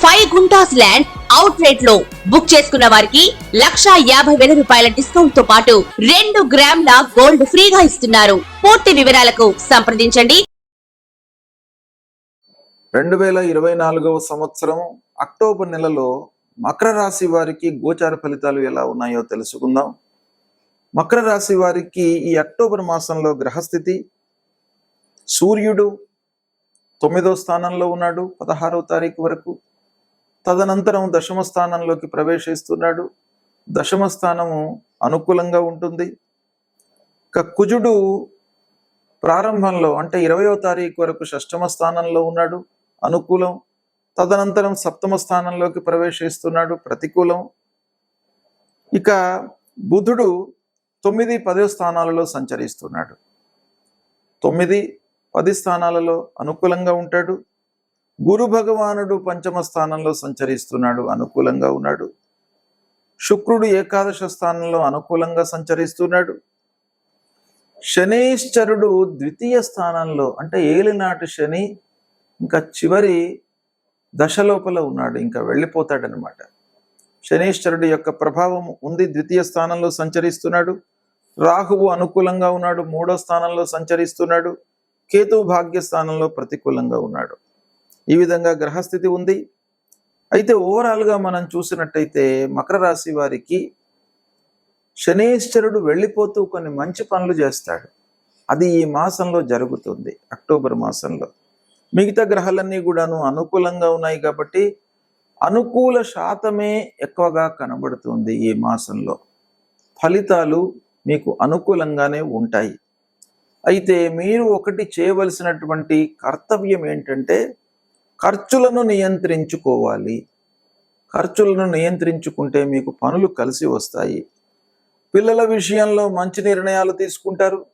Five guntas land out రేట్లో book చేసుకున్న వారికి లక్షా యాభై వేల రూపాయల డిస్కౌంట్తో పాటు రెండు గ్రాముల గోల్డ్ ఫ్రీగా ఇస్తున్నారు. పూర్తి వివరాలకు సంప్రదించండి. రెండు వేల ఇరవై నాలుగవ సంవత్సరం అక్టోబర్ నెలలో మకర రాశి వారికి గోచార ఫలితాలు ఎలా ఉన్నాయో తెలుసుకుందాం. మకర రాశి వారికి ఈ అక్టోబర్ మాసంలో గ్రహస్థితి సూర్యుడు తొమ్మిదో స్థానంలో ఉన్నాడు పదహారవ తారీఖు వరకు. తదనంతరం దశమ స్థానంలోకి ప్రవేశిస్తున్నాడు. దశమ స్థానము అనుకూలంగా ఉంటుంది. ఇక కుజుడు ప్రారంభంలో అంటే ఇరవయో తారీఖు వరకు షష్టమ స్థానంలో ఉన్నాడు. అనుకూలం. తదనంతరం సప్తమ స్థానంలోకి ప్రవేశిస్తున్నాడు. ప్రతికూలం. ఇక బుధుడు తొమ్మిది పదో స్థానాలలో సంచరిస్తున్నాడు. తొమ్మిది పది స్థానాలలో అనుకూలంగా ఉంటాడు. గురు భగవానుడు పంచమ స్థానంలో సంచరిస్తున్నాడు అనుకూలంగా ఉన్నాడు. శుక్రుడు ఏకాదశ స్థానంలో అనుకూలంగా సంచరిస్తున్నాడు. శనీశ్చరుడు ద్వితీయ స్థానంలో అంటే ఏలినాటి శని ఇంకా చివరి దశలోపల ఉన్నాడు ఇంకా వెళ్ళిపోతాడనమాట. శనీశ్వరుడి యొక్క ప్రభావం ఉంది ద్వితీయ స్థానంలో సంచరిస్తున్నాడు. రాహువు అనుకూలంగా ఉన్నాడు మూడో స్థానంలో సంచరిస్తున్నాడు. కేతువు భాగ్య స్థానంలో ప్రతికూలంగా ఉన్నాడు. ఈ విధంగా గ్రహస్థితి ఉంది. అయితే ఓవరాల్గా మనం చూసినట్టయితే మకర రాశి వారికి శనేశ్వరుడు వెళ్ళిపోతూ కొన్ని మంచి పనులు చేస్తాడు. అది ఈ మాసంలో జరుగుతుంది అక్టోబర్ మాసంలో. మిగతా గ్రహాలన్నీ కూడాను అనుకూలంగా ఉన్నాయి కాబట్టి అనుకూల శాతమే ఎక్కువగా కనబడుతుంది ఈ మాసంలో. ఫలితాలు మీకు అనుకూలంగానే ఉంటాయి. అయితే మీరు ఒకటి చేయవలసినటువంటి కర్తవ్యం ఏంటంటే ఖర్చులను నియంత్రించుకోవాలి. ఖర్చులను నియంత్రించుకుంటే మీకు పనులు కలిసి వస్తాయి. పిల్లల విషయంలో మంచి నిర్ణయాలు తీసుకుంటారు.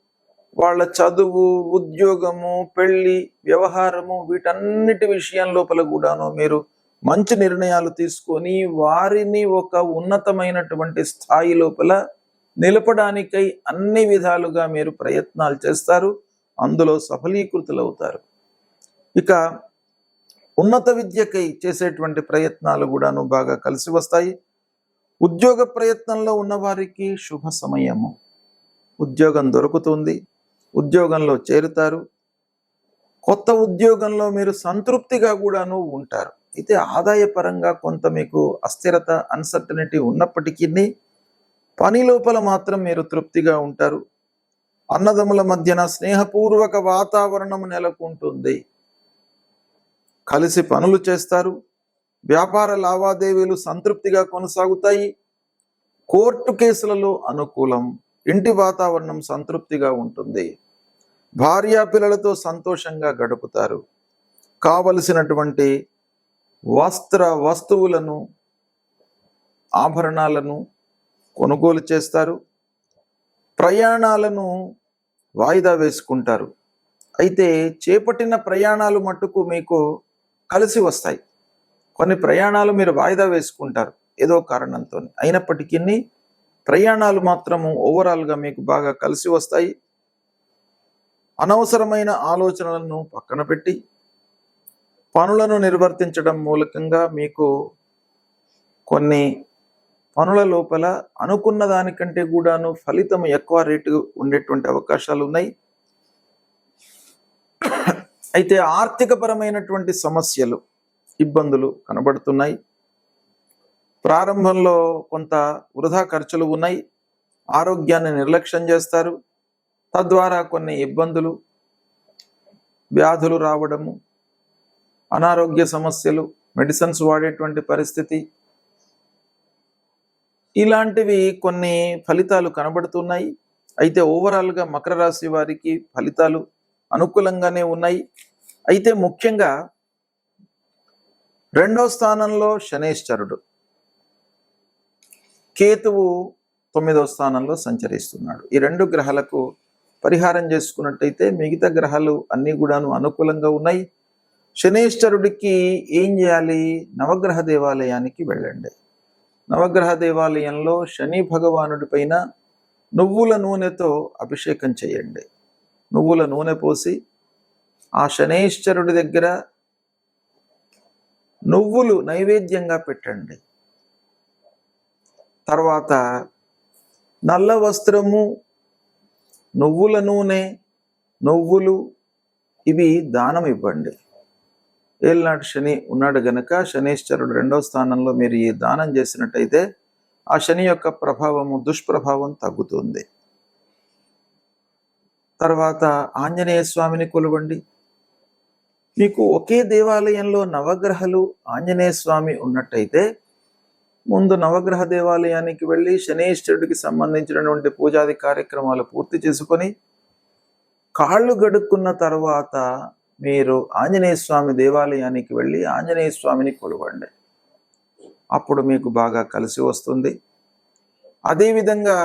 వాళ్ళ చదువు ఉద్యోగము పెళ్ళి వ్యవహారము వీటన్నిటి విషయం లోపల కూడాను మీరు మంచి నిర్ణయాలు తీసుకొని వారిని ఒక ఉన్నతమైనటువంటి స్థాయి లోపల నిలపడానికై అన్ని విధాలుగా మీరు ప్రయత్నాలు చేస్తారు. అందులో సఫలీకృతులవుతారు. ఇక ఉన్నత విద్యకై చేసేటువంటి ప్రయత్నాలు కూడాను బాగా కలిసి వస్తాయి. ఉద్యోగ ప్రయత్నంలో ఉన్నవారికి శుభ సమయము. ఉద్యోగం దొరుకుతుంది. ఉద్యోగంలో చేరుతారు. కొత్త ఉద్యోగంలో మీరు సంతృప్తిగా కూడాను ఉంటారు. అయితే ఆదాయపరంగా కొంత మీకు అస్థిరత అన్సర్టనిటీ ఉన్నప్పటికీ పని లోపల మాత్రం మీరు తృప్తిగా ఉంటారు. అన్నదమ్ముల మధ్యన స్నేహపూర్వక వాతావరణం నెలకొంటుంది. కలిసి పనులు చేస్తారు. వ్యాపార లావాదేవీలు సంతృప్తిగా కొనసాగుతాయి. కోర్టు కేసులలో అనుకూలం ఇంటి వాతావరణం సంతృప్తిగా ఉంటుంది. భార్యా పిల్లలతో సంతోషంగా గడుపుతారు. కావలసినటువంటి వస్త్ర వస్తువులను ఆభరణాలను కొనుగోలు చేస్తారు. ప్రయాణాలను వాయిదా వేసుకుంటారు. అయితే చేపట్టిన ప్రయాణాలు మట్టుకు మీకు కలిసి వస్తాయి. కొన్ని ప్రయాణాలు మీరు వాయిదా వేసుకుంటారు ఏదో కారణంతో అయినప్పటికీ ప్రయాణాలు మాత్రము ఓవరాల్గా మీకు బాగా కలిసి వస్తాయి. అనవసరమైన ఆలోచనలను పక్కన పెట్టి పనులను నిర్వర్తించడం మూలకంగా మీకు కొన్ని పనుల లోపల అనుకున్న దానికంటే కూడాను ఫలితం ఎక్కువ రేటు ఉండేటువంటి అవకాశాలు ఉన్నాయి అయితే ఆర్థికపరమైనటువంటి సమస్యలు ఇబ్బందులు కనబడుతున్నాయి. ప్రారంభంలో కొంత వృధా ఖర్చులు ఉన్నాయి. ఆరోగ్యాన్ని నిర్లక్ష్యం చేస్తారు. తద్వారా కొన్ని ఇబ్బందులు వ్యాధులు రావడము అనారోగ్య సమస్యలు మెడిసిన్స్ వాడేటువంటి పరిస్థితి. ఇలాంటివి కొన్ని ఫలితాలు కనబడుతున్నాయి. అయితే ఓవరాల్గా మకర రాశి వారికి ఫలితాలు అనుకూలంగానే ఉన్నాయి. అయితే ముఖ్యంగా రెండో స్థానంలో శనేశ్వరుడు. కేతువు తొమ్మిదవ స్థానంలో సంచరిస్తున్నాడు. ఈ రెండు గ్రహాలకు పరిహారం చేసుకున్నట్టయితే మిగతా గ్రహాలు అన్నీ కూడాను అనుకూలంగా ఉన్నాయి. శనేశ్వరుడికి ఏం చేయాలి? నవగ్రహ దేవాలయానికి వెళ్ళండి. నవగ్రహ దేవాలయంలో శని భగవానుడి పైన నువ్వుల నూనెతో అభిషేకం చేయండి. నువ్వుల నూనె పోసి ఆ శనేశ్వరుడి దగ్గర నువ్వులు నైవేద్యంగా పెట్టండి. తర్వాత నల్ల వస్త్రము నువ్వుల నూనె నువ్వులు ఇవి దానం ఇవ్వండి. ఏళ్ళనాటి శని ఉన్నాడు గనక శనీశ్వరుడు రెండవ స్థానంలో మీరు ఈ దానం చేసినట్టయితే ఆ శని యొక్క ప్రభావము దుష్ప్రభావం తగ్గుతుంది. తర్వాత ఆంజనేయ స్వామిని కొలవండి. మీకు ఒకే దేవాలయంలో నవగ్రహాలు ఆంజనేయ స్వామి ఉన్నట్టయితే ముందు నవగ్రహ దేవాలయానికి వెళ్ళి శనేశ్వరుడికి సంబంధించినటువంటి పూజాది కార్యక్రమాలు పూర్తి చేసుకొని కాళ్ళు గడుక్కున్న తర్వాత మీరు ఆంజనేయ స్వామి దేవాలయానికి వెళ్ళి ఆంజనేయ స్వామిని కొలవండి. అప్పుడు మీకు బాగా కలిసి వస్తుంది. అదేవిధంగా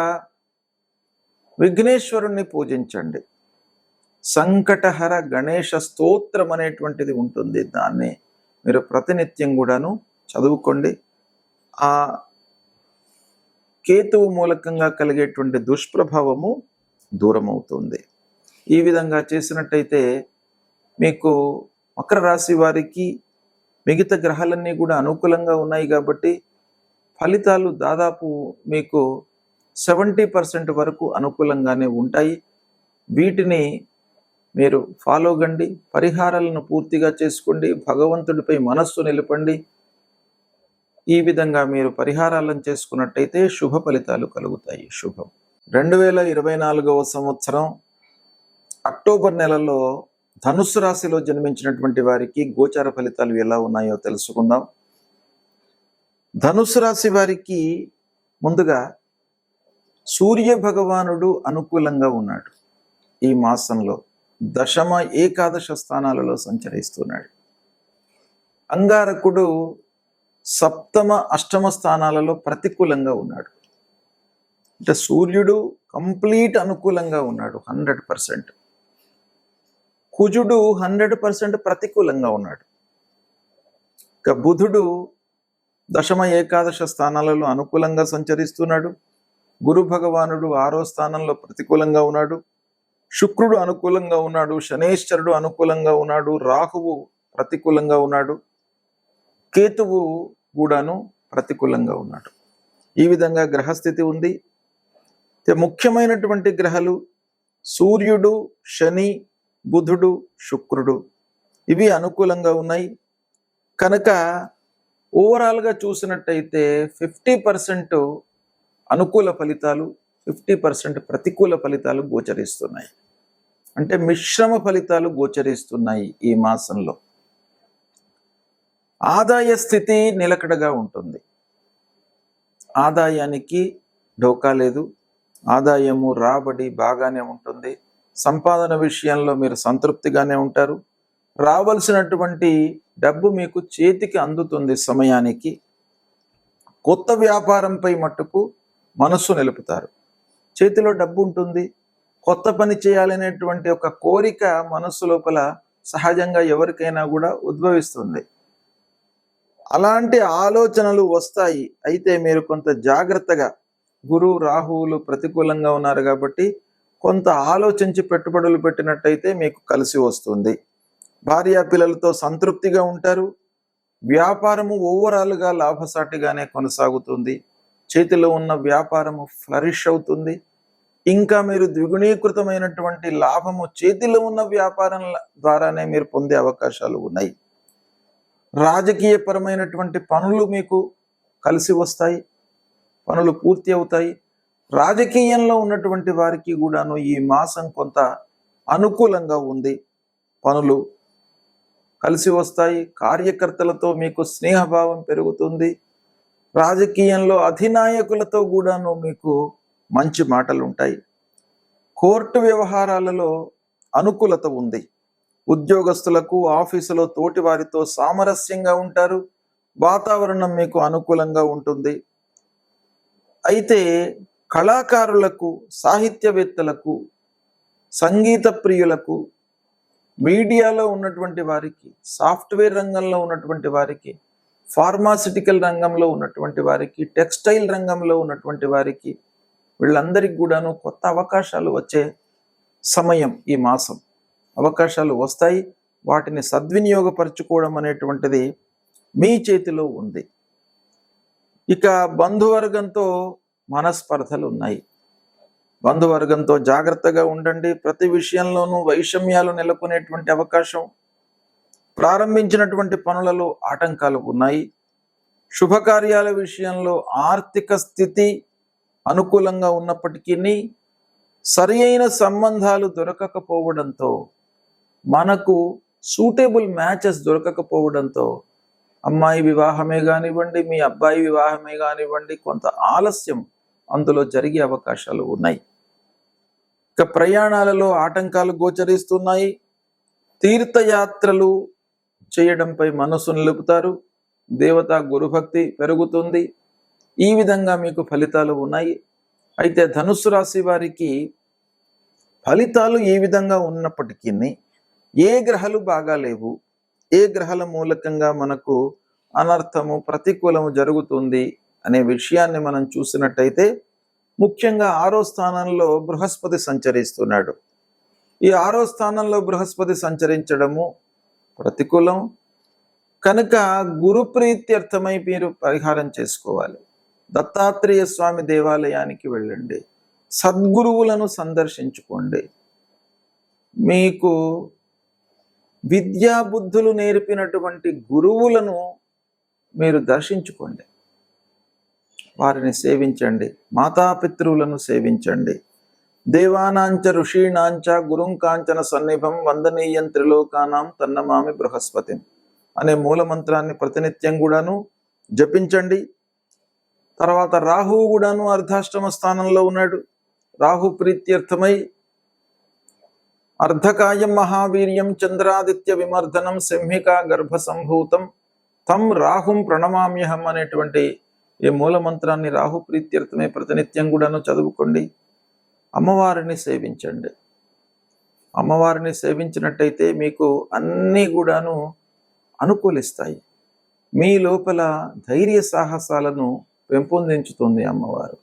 విఘ్నేశ్వరుణ్ణి పూజించండి. సంకటహర గణేష స్తోత్రం అనేటువంటిది ఉంటుంది. దాన్ని మీరు ప్రతినిత్యం కూడాను చదువుకోండి. ఆ కేతువు మూలకంగా కలిగేటువంటి దుష్ప్రభావము దూరమవుతుంది. ఈ విధంగా చేసినట్టయితే మీకు మకర రాశి వారికి మిగతా గ్రహాలన్నీ కూడా అనుకూలంగా ఉన్నాయి కాబట్టి ఫలితాలు దాదాపు మీకు సెవెంటీ పర్సెంట్ వరకు అనుకూలంగానే ఉంటాయి. వీటిని మీరు ఫాలో కండి పరిహారాలను పూర్తిగా చేసుకోండి భగవంతుడిపై మనస్సు నిలపండి. ఈ విధంగా మీరు పరిహారాలను చేసుకున్నట్టయితే శుభ ఫలితాలు కలుగుతాయి. శుభం. రెండు వేల ఇరవై నాలుగవ సంవత్సరం అక్టోబర్ నెలలో ధనుస్సు రాశిలో జన్మించినటువంటి వారికి గోచార ఫలితాలు ఎలా ఉన్నాయో తెలుసుకుందాం. ధనుస్సు రాశి వారికి ముందుగా సూర్య భగవానుడు అనుకూలంగా ఉన్నాడు. ఈ మాసంలో దశమ ఏకాదశ స్థానాలలో సంచరిస్తున్నాడు. అంగారకుడు సప్తమ అష్టమ స్థానాలలో ప్రతికూలంగా ఉన్నాడు. అంటే సూర్యుడు కంప్లీట్ అనుకూలంగా ఉన్నాడు హండ్రెడ్ పర్సెంట్. కుజుడు హండ్రెడ్ పర్సెంట్ ప్రతికూలంగా ఉన్నాడు. ఇక బుధుడు దశమ ఏకాదశ స్థానాలలో అనుకూలంగా సంచరిస్తున్నాడు. గురు భగవానుడు ఆరో స్థానంలో ప్రతికూలంగా ఉన్నాడు. శుక్రుడు అనుకూలంగా ఉన్నాడు. శనేశ్వరుడు అనుకూలంగా ఉన్నాడు. రాహువు ప్రతికూలంగా ఉన్నాడు. కేతువు కూడాను ప్రతికూలంగా ఉన్నాడు. ఈ విధంగా గ్రహస్థితి ఉంది. ముఖ్యమైనటువంటి గ్రహాలు సూర్యుడు శని బుధుడు శుక్రుడు. ఇవి అనుకూలంగా ఉన్నాయి. కనుక ఓవరాల్గా చూసినట్టయితే ఫిఫ్టీ పర్సెంట్ అనుకూల ఫలితాలు ఫిఫ్టీ పర్సెంట్ ప్రతికూల ఫలితాలు గోచరిస్తున్నాయి. అంటే మిశ్రమ ఫలితాలు గోచరిస్తున్నాయి ఈ మాసంలో. ఆదాయ స్థితి నిలకడగా ఉంటుంది. ఆదాయానికి ఢోకా లేదు. ఆదాయము రాబడి బాగానే ఉంటుంది. సంపాదన విషయంలో మీరు సంతృప్తిగానే ఉంటారు. రావలసినటువంటి డబ్బు మీకు చేతికి అందుతుంది సమయానికి. కొత్త వ్యాపారంపై మట్టుకు మనస్సు నిలుపుతారు. చేతిలో డబ్బు ఉంటుంది. కొత్త పని చేయాలనేటువంటి ఒక కోరిక మనస్సు లోపల సహజంగా ఎవరికైనా కూడా ఉద్భవిస్తుంది. అలాంటి ఆలోచనలు వస్తాయి. అయితే మీరు కొంత జాగ్రత్తగా గురు రాహువులు ప్రతికూలంగా ఉన్నారు కాబట్టి కొంత ఆలోచించి పెట్టుబడులు పెట్టినట్టయితే మీకు కలిసి వస్తుంది. భార్యా పిల్లలతో సంతృప్తిగా ఉంటారు. వ్యాపారము ఓవరాల్గా లాభసాటిగానే కొనసాగుతుంది. చేతిలో ఉన్న వ్యాపారము ఫ్లరిష్ అవుతుంది. ఇంకా మీరు ద్విగుణీకృతమైనటువంటి లాభము చేతిలో ఉన్న వ్యాపారం ద్వారానే మీరు పొందే అవకాశాలు ఉన్నాయి. రాజకీయపరమైనటువంటి పనులు మీకు కలిసి వస్తాయి. పనులు పూర్తి అవుతాయి. రాజకీయంలో ఉన్నటువంటి వారికి కూడాను ఈ మాసం కొంత అనుకూలంగా ఉంది. పనులు కలిసి వస్తాయి. కార్యకర్తలతో మీకు స్నేహభావం పెరుగుతుంది. రాజకీయంలో అధినాయకులతో కూడాను మీకు మంచి మాటలు ఉంటాయి కోర్టు వ్యవహారాలలో అనుకూలత ఉంది. ఉద్యోగస్తులకు ఆఫీసులో తోటి వారితో సామరస్యంగా ఉంటారు. వాతావరణం మీకు అనుకూలంగా ఉంటుంది. అయితే కళాకారులకు సాహిత్యవేత్తలకు సంగీత ప్రియులకు మీడియాలో ఉన్నటువంటి వారికి సాఫ్ట్వేర్ రంగంలో ఉన్నటువంటి వారికి ఫార్మాసిటికల్ రంగంలో ఉన్నటువంటి వారికి టెక్స్టైల్ రంగంలో ఉన్నటువంటి వారికి వీళ్ళందరికీ కూడాను కొత్త అవకాశాలు వచ్చే సమయం ఈ మాసం. అవకాశాలు వస్తాయి వాటిని సద్వినియోగపరచుకోవడం అనేటువంటిది మీ చేతిలో ఉంది. ఇక బంధువర్గంతో మనస్పర్ధలు ఉన్నాయి. బంధువర్గంతో జాగ్రత్తగా ఉండండి. ప్రతి విషయంలోనూ వైషమ్యాలు నెలకొనేటువంటి అవకాశం ప్రారంభించినటువంటి పనులలో ఆటంకాలు ఉన్నాయి. శుభకార్యాల విషయంలో ఆర్థిక స్థితి అనుకూలంగా ఉన్నప్పటికీ సరి అయిన సంబంధాలు దొరకకపోవడంతో మనకు సూటబుల్ మ్యాచెస్ దొరకకపోవడంతో అమ్మాయి వివాహమే కానివ్వండి మీ అబ్బాయి వివాహమే కానివ్వండి కొంత ఆలస్యం అందులో జరిగే అవకాశాలు ఉన్నాయి. ఇక ప్రయాణాలలో ఆటంకాలు గోచరిస్తున్నాయి. తీర్థయాత్రలు చేయడంపై మనస్సు నిలుపుతారు. దేవత గురుభక్తి పెరుగుతుంది. ఈ విధంగా మీకు ఫలితాలు ఉన్నాయి. అయితే ధనుస్సు రాశి వారికి ఫలితాలు ఈ విధంగా ఉన్నప్పటికీ ఏ గ్రహాలు బాగా లేవు. ఏ గ్రహాల మూలకంగా మనకు అనర్థము ప్రతికూలము జరుగుతుంది అనే విషయాన్ని మనం చూసినట్టయితే ముఖ్యంగా ఆరో స్థానంలో బృహస్పతి సంచరిస్తున్నాడు. ఈ ఆరో స్థానంలో బృహస్పతి సంచరించడము ప్రతికూలం. కనుక గురు ప్రీత్యర్థమై మీరు పరిహారం చేసుకోవాలి. దత్తాత్రేయ స్వామి దేవాలయానికి వెళ్ళండి. సద్గురువులను సందర్శించుకోండి. మీకు విద్యా బుద్ధులు నేర్పినటువంటి గురువులను మీరు దర్శించుకోండి. వారిని సేవించండి. మాతాపితృవులను సేవించండి. దేవానాంచ ఋషీణాంచ గురుం కాంచన సన్నిభం వందనీయం త్రిలోకానాం తన్నమామి బృహస్పతిం అనే మూల మంత్రాన్ని ప్రతినిత్యం కూడాను జపించండి. తర్వాత రాహువు కూడాను అర్ధాష్టమ స్థానంలో ఉన్నాడు. రాహు ప్రీత్యర్థమై అర్ధకాయం మహావీర్యం చంద్రాదిత్య విమర్దనం సింహిక గర్భ సంభూతం తం రాహుం ప్రణమామ్యహం అనేటువంటి ఈ మూలమంత్రాన్ని రాహు ప్రీత్యర్థమే ప్రతినిత్యం కూడాను చదువుకోండి. అమ్మవారిని సేవించండి. అమ్మవారిని సేవించినట్టయితే మీకు అన్నీ కూడాను అనుకూలిస్తాయి. మీ లోపల ధైర్య సాహసాలను పెంపొందించుతుంది అమ్మవారు.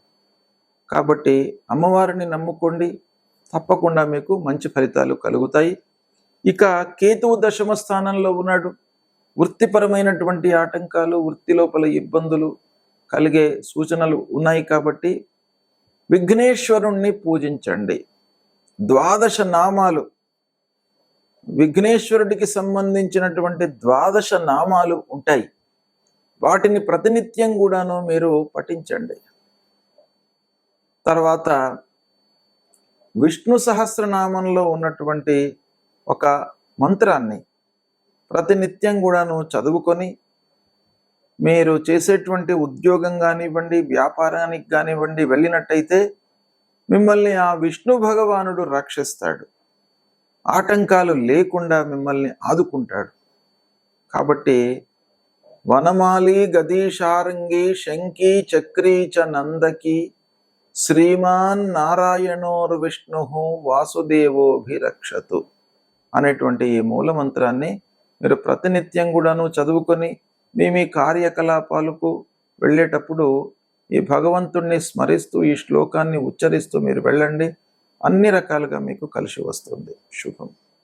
కాబట్టి అమ్మవారిని నమ్ముకోండి. తప్పకుండా మీకు మంచి ఫలితాలు కలుగుతాయి. ఇక కేతువు దశమ స్థానంలో ఉన్నాడు. వృత్తిపరమైనటువంటి ఆటంకాలు వృత్తి లోపల ఇబ్బందులు కలిగే సూచనలు ఉన్నాయి కాబట్టి విఘ్నేశ్వరుణ్ణి పూజించండి. ద్వాదశ నామాలు. విఘ్నేశ్వరుడికి సంబంధించినటువంటి ద్వాదశ నామాలు ఉంటాయి. వాటిని ప్రతినిత్యం కూడాను మీరు పఠించండి. తర్వాత విష్ణు సహస్రనామంలో ఉన్నటువంటి ఒక మంత్రాన్ని ప్రతినిత్యం కూడాను చదువుకొని మీరు చేసేటువంటి ఉద్యోగం కానివ్వండి వ్యాపారానికి కానివ్వండి వెళ్ళినట్టయితే మిమ్మల్ని ఆ విష్ణు భగవానుడు రక్షిస్తాడు. ఆటంకాలు లేకుండా మిమ్మల్ని ఆదుకుంటాడు. కాబట్టి వనమాలి గదీశారంగి శంకి చక్రీ చ నందకి శ్రీమాన్ నారాయణోర్ విష్ణు వాసుదేవోభిరక్షతు అనేటువంటి ఈ మూలమంత్రాన్ని మీరు ప్రతినిత్యం కూడాను చదువుకొని మీ మీ కార్యకలాపాలకు వెళ్ళేటప్పుడు ఈ భగవంతుణ్ణి స్మరిస్తూ ఈ శ్లోకాన్ని ఉచ్చరిస్తూ మీరు వెళ్ళండి. అన్ని రకాలుగా మీకు కలిసి వస్తుంది. శుభం.